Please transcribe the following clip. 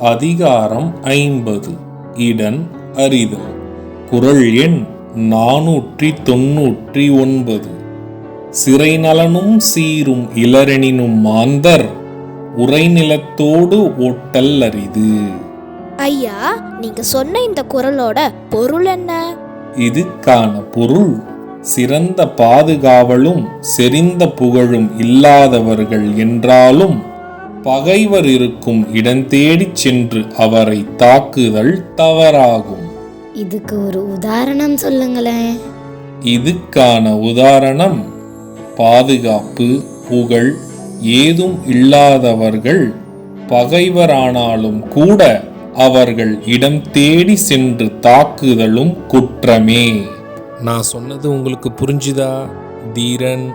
அதிகாரம் ஐம்பது. இடன் அறிதல் குறள் எண் நானூற்றி தொன்னூற்றி ஒன்பது சிறை நலனும் சீரும் இளரெனினும் மாந்தர் உரைநிலத்தோடு ஓட்டல் அரிது. ஐயா நீங்க சொன்ன இந்த குரலோட பொருள் என்ன? இதுக்கான பொருள். சிறந்த பாதுகாவலும் செறிந்த புகழும் இல்லாதவர்கள் என்றாலும் பகைவர் இருக்கும் இடம் தேடிச் சென்று அவரை தாக்குதல் தவறாகும். இதுக்கு ஒரு உதாரணம் சொல்லுங்களேன். இதுக்கான உதாரணம் பாதுகாப்பு புகழ் ஏதும் இல்லாதவர்கள் பகைவரானாலும் கூட அவர்கள் இடம் தேடி சென்று தாக்குதலும் குற்றமே. நான் சொன்னது உங்களுக்கு புரிஞ்சுதா? தீரன்